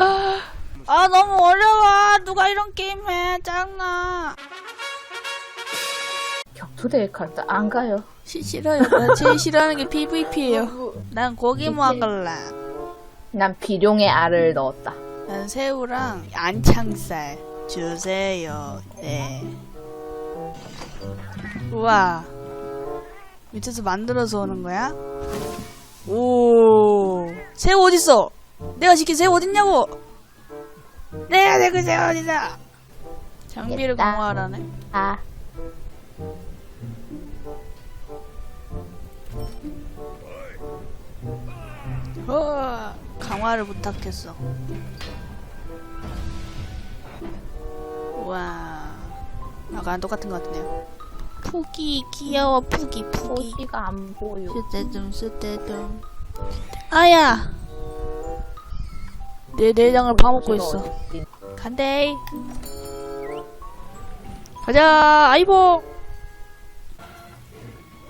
아 너무 어려워. 누가 이런 게임 해. 짜증나. 격투대회 갈때 안 가요. 시, 싫어요. 나 제일 싫어하는 게 PVP예요. 난 고기 먹을래. 난 비룡의 알을 넣었다. 난 새우랑 안창살 주세요. 네. 우와. 밑에서 만들어서 오는 거야? 오. 새우 어딨어? 내가 시킨 새우 어딨냐고 내가 내그 새우 어디다 장비를 됐다. 강화하라네 아, 어, 강화를 부탁했어. 와, 아까랑 똑같은 것 같네요. 푸기 귀여워 푸기 푸기. 호시가 안 보여. 쓰떼듬 쓰떼듬. 아야, 내 내장을 파먹고 있어. 어디- 간대. 가자, 아이보.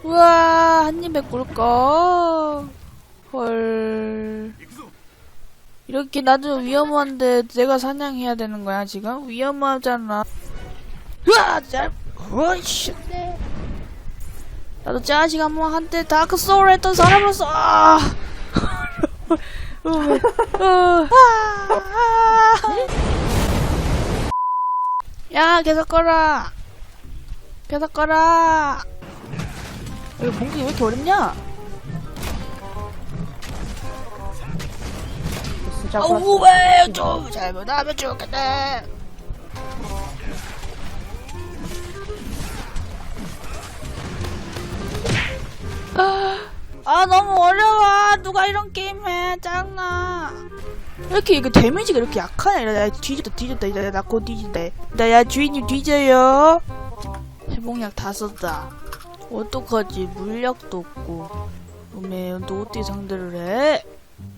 우와, 한 입에 꿀까. 헐. 이렇게 나도 위험한데 내가 사냥해야 되는 거야, 지금? 위험하잖아. 으아! 짜, 어이씨. 나도 짜식 한번 한때 다크 소울 했던 사람으로서, 아! 어, 어, 아, 아. 야, 계속 꺼라. 계속 꺼라. 이거 공격이 왜 이렇게 어렵냐? 아우, 왜, 좀, 잘못하면 죽겠네. 아, 너무 어려워. 누가 이런 게임 해. 짜증나. 왜 이렇게 이거 데미지가 이렇게 약하냐? 이러다 야, 뒤졌다, 뒤졌다. 나곧 뒤진다. 나, 야, 주인님 뒤져요. 회복약 다 썼다. 어떡하지? 물약도 없고. 어메, 너 어떻게 상대를 해?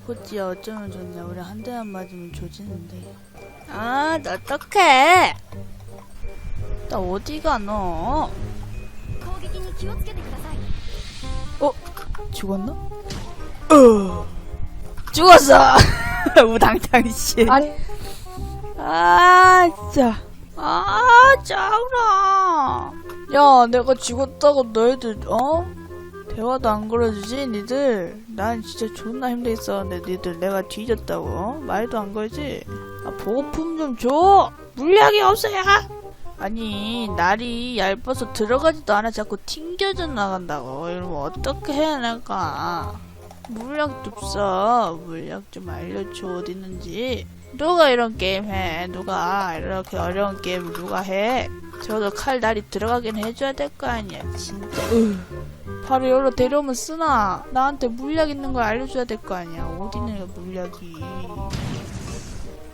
호찌야 어쩌면 좋냐 우리 한 대만 맞으면 조지는데 아너 어떡해 나 어디가 너 죽었나? 어. 죽었어! 우당탕 씨. 아니, 아 진짜. 아 짜증나. 야 내가 죽었다고 너희들 어? 대화도 안 걸어주지 니들? 난 진짜 존나 힘들게 있었는데 니들. 내가 뒤졌다고 어? 말도 안 걸지? 아 보호품 좀 줘. 물약이 없어야 아니 날이 얇아서 들어가지도 않아. 자꾸 튕겨져 나간다고. 이러면 어떻게 해야 내가 물약도 없어 물약 좀 알려줘. 어디 있는지. 누가 이런 게임 해? 누가 이렇게 어려운 게임을 누가 해? 저도 칼 날이 들어가긴 해줘야 될 거 아니야 진짜. 으. 바로 여기로 데려오면 쓰나? 나한테 물약 있는 걸 알려줘야 될 거 아니야. 어디 있는 물약이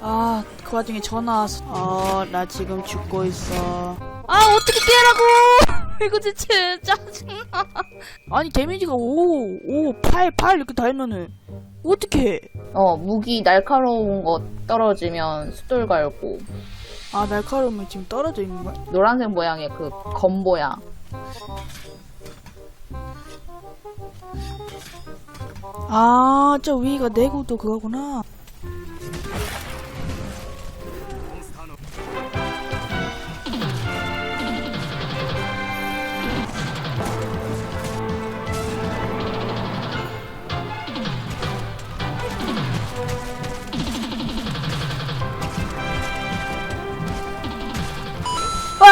아 그 와중에 전화 와서 어나 지금 죽고 있어 아 어떻게 깨라고 이거 대체 짜증나 아니 데미지가 5 5 8 8 이렇게 다 했면은 어떻게 해? 어, 무기 날카로운 거 떨어지면 숫돌 갈고, 아 날카로움이 지금 떨어져 있는 거야? 노란색 모양의 그 검보야. 아, 저 위가 내구도 그거구나.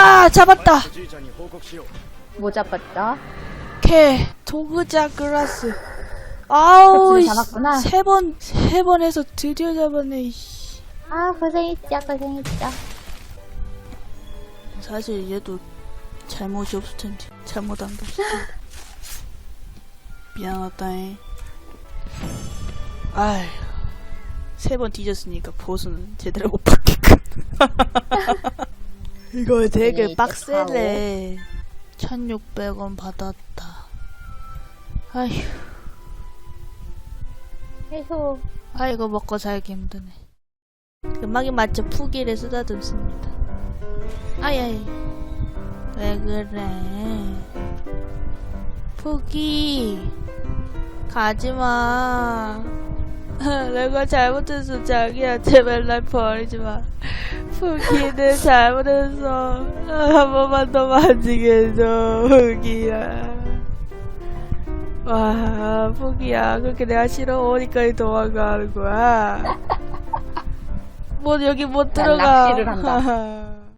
와, 잡았다. 뭐 잡았다? 캐 도그자 그라스 아우 잡았구나. 세 번 세 번 해서 드디어 잡았네 이씨. 아, 고생했자, 고생했자. 사실 얘도 잘못이 없을 텐데 게 없을 텐데 미안하다잉 아휴 세번 뒤졌으니까 보수는 제대로 못 받겠군 이거 되게 네, 빡세네 1600원 받았다 아휴 해소. 아이고 먹고 살기 힘드네. 음악에 맞춰 푸기를 쓰다듬습니다. 아야이 왜 그래? 푸기 가지마. 내가 잘못했어 자기야 제발 날 버리지 마 푸기는 잘못했어 한 번만 더 만지게 해줘 푸기야. 와 푸기야. 그렇게 내가 싫어 오니까 도망가는 거야. 뭐 여기 못난 들어가. 낚시를 한다.